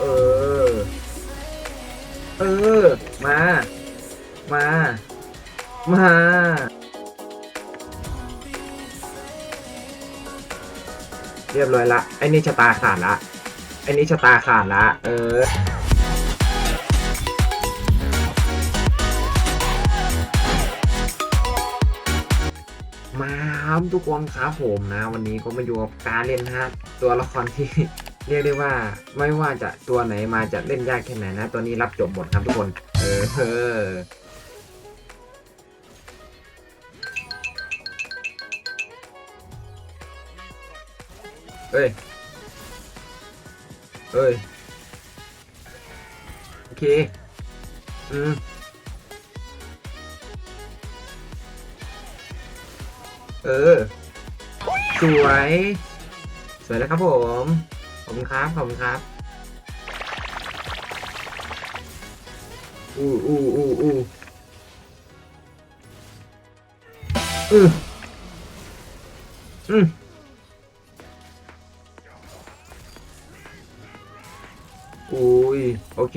เออ เออ มา มา มา เรียบร้อยละ ไอ้นี่ชะตาขาดละ ไอ้นี่ชะตาขาดละ เออมาครับทุกคนครับผมนะ วันนี้ก็มาอยู่กับการเล่นฮะตัวละครที่ เรียกได้ว่าไม่ว่าจะตัวไหนมาจะเล่นยากแค่ไหนนะ ตัวนี้รับจบหมดครับทุกคน เออเอ้ย เอ้ย โอเค อืมเออ สวย สวยแล้วครับผม ขอบคุณครับ ขอบคุณครับ อู้อู้อู้อู้อืมอืมอุ้ย โอเค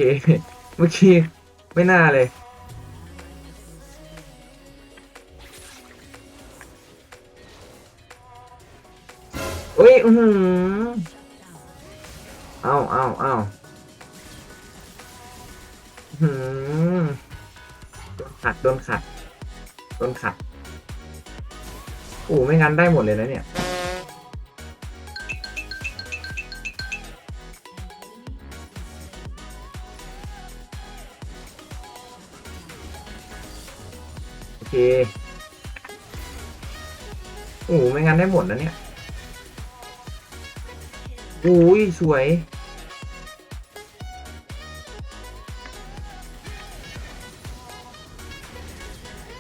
เมื่อกี้ ไม่น่าเลยอุ้ย อือหือ เอาเอาเอาหือโดนขัดโดนขัดโดนขัดโอ้ไม่งั้นได้หมดเลยนะเนี่ย โอเคโอ้ไม่งั้นได้หมดแล้วเนี่ย อุ้ยสวย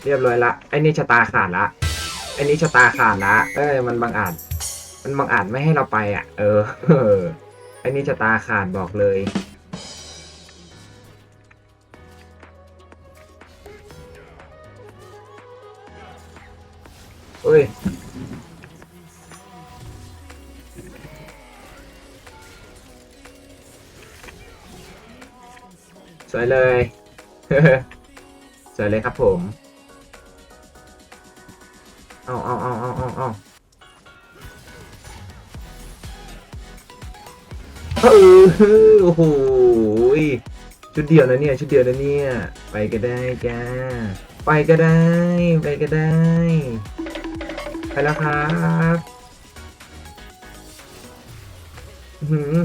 เรียบร้อยละไอ้นี่ชะตาขาดละไอ้นี่ชะตาขาดละเอ้ยมันบังอาจ มันบังอาจไม่ให้เราไปอะ เออไอ้นี่ชะตาขาดบอกเลยเอ้ยสวยเลย สวยเลยครับผม เอาเอาเอาเอาเอาเอาเออโอ้โหชุดเดียวนะเนี่ย ชุดเดียวนะเนี่ย ไปก็ได้จ้า ไปก็ได้ ไปก็ได้ ไปแล้วครับอือหือ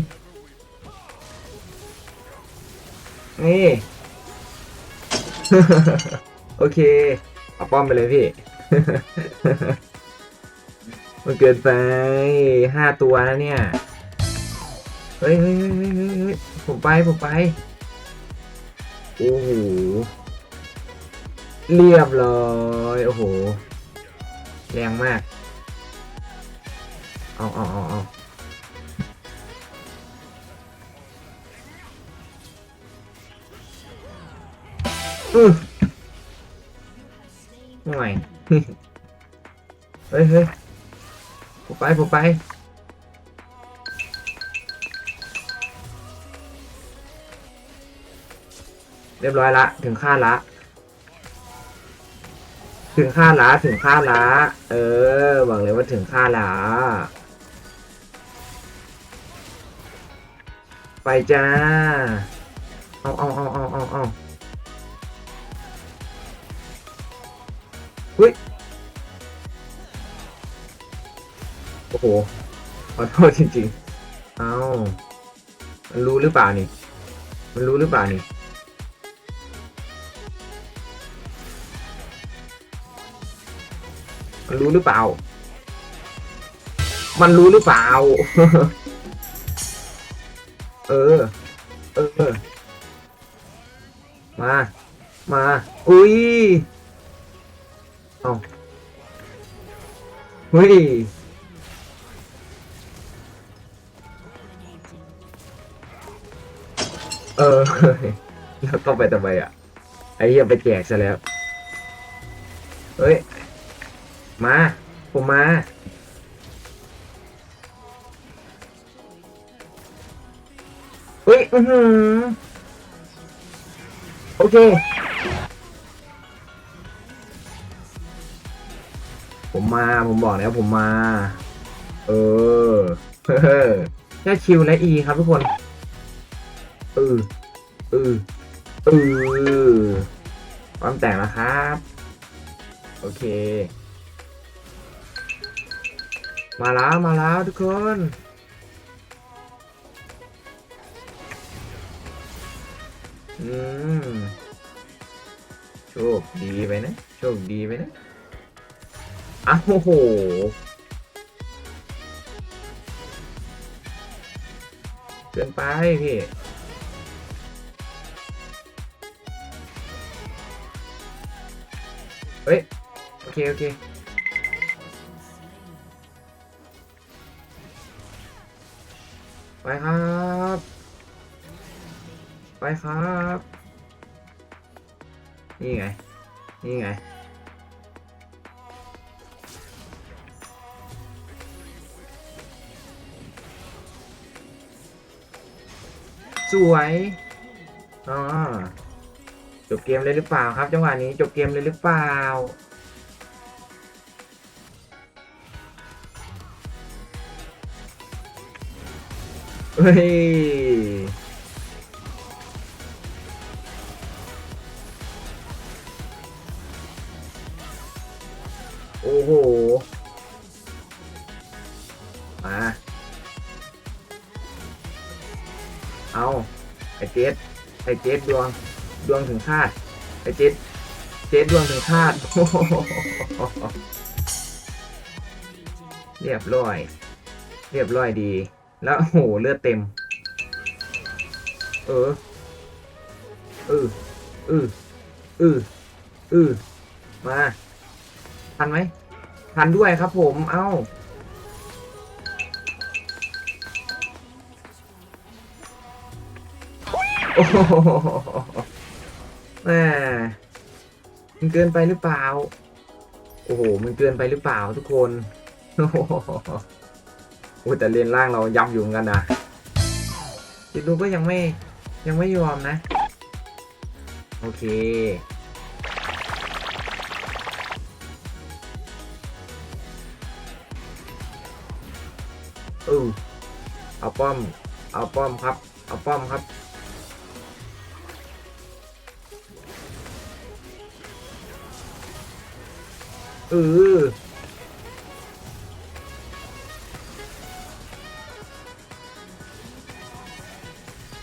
นี่ โอเค เอาป้อมไปเลยพี่ มันเกินไปห้าตัวแล้วเนี่ยเฮ้ยเฮ้ยเฮ้ยเฮ้ยเฮ้ยเฮ้ยผมไป ผมไป โอ้โห เรียบร้อย โอ้โห แรงมาก เอาเอาเอาเอาอือหน่อย เฮ้ยเฮ้ยผมไปผมไป เรียบร้อยละ ถึงค่าละ ถึงค่าละถึงค่าละ เออบอกเลยว่าถึงค่าละไปจ้า เอาเอาเอาเอาเอาเอา เฮ้ย โอ้โห ขอโทษจริงๆ เอามันรู้หรือเปล่านี่ มันรู้หรือเปล่านี่ มันรู้หรือเปล่า มันรู้หรือเปล่า เออ เออ มา มา อุ้ย เอาเฮ้ยเออแล้วต้องไปทำไมอะ ไอ้เหี้ยไปแจกซะแล้ว เฮ้ย มา ผมมา เฮ้ยฮ้ยอือหือ โอเค ผมมาผมบอกแล้วผมมา เออเฮ้อแค่คิวและ E ครับทุกคนเออเออเออความแตกแล้วครับ โอเค มาแล้วมาแล้วทุกคนอืมโชคดีไปนะ โชคดีไปนะ อ้าวโอ้โหเกินไปพี่เฮ้ย โอเค โอเคไปครับ ไปครับ นี่ไง นี่ไง สวยอ่าจบเกมเลยหรือเปล่าครับ จังหวะนี้จบเกมเลยหรือเปล่า เฮ้ย โอ้โห เจสไอเจสดวงดวงถึงคาดไอเจสเจสดวงถึงคาดเรียบร้อย เรียบร้อยดี แล้วโอ้โหเลือดเต็ม เออเออเออเออเออมา ทันไหมทันด้วยครับผม เอ้า โอ้โหแหม่มันเกินไปหรือเปล่า โอ้โห มันเกินไปหรือเปล่าทุกคน โอ้โหโอ้แต่เรียนล่างเรายับอยู่เหมือนกันนะจิตดูก็ยังไม่ยังไม่ยอมนะ โอเค เออเอาป้อม เอาป้อมครับ เอาป้อมครับ เออ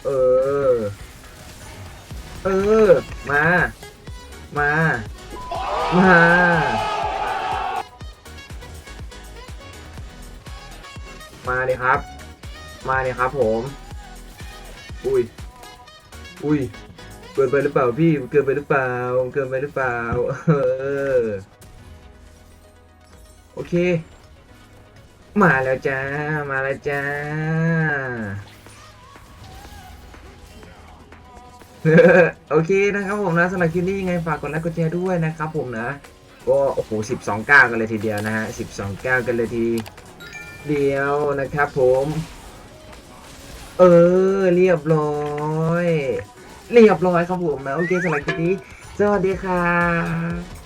เออ เออ มา มา มา มาเลยครับ มาเลยครับผม อุ้ย อุ้ย เกินไปหรือเปล่าพี่ เกินไปหรือเปล่า เกินไปหรือเปล่า เออ อเค มาแล้วจ้า มาแล้วจ้าโอเคนะครับผมนะสำหรับคลิปนี้ยังไงฝากกดไลค์กดแชร์ด้วยนะครับผมนะ ก็โอ้โหสิบสองเก้ากันเลยทีเดียวนะฮะสิบสองเก้ากันเลยทีเดียวนะครับผม เออเรียบร้อย เรียบร้อยครับผมนะโอเคสำหรับคลิปนี้ สวัสดีครับ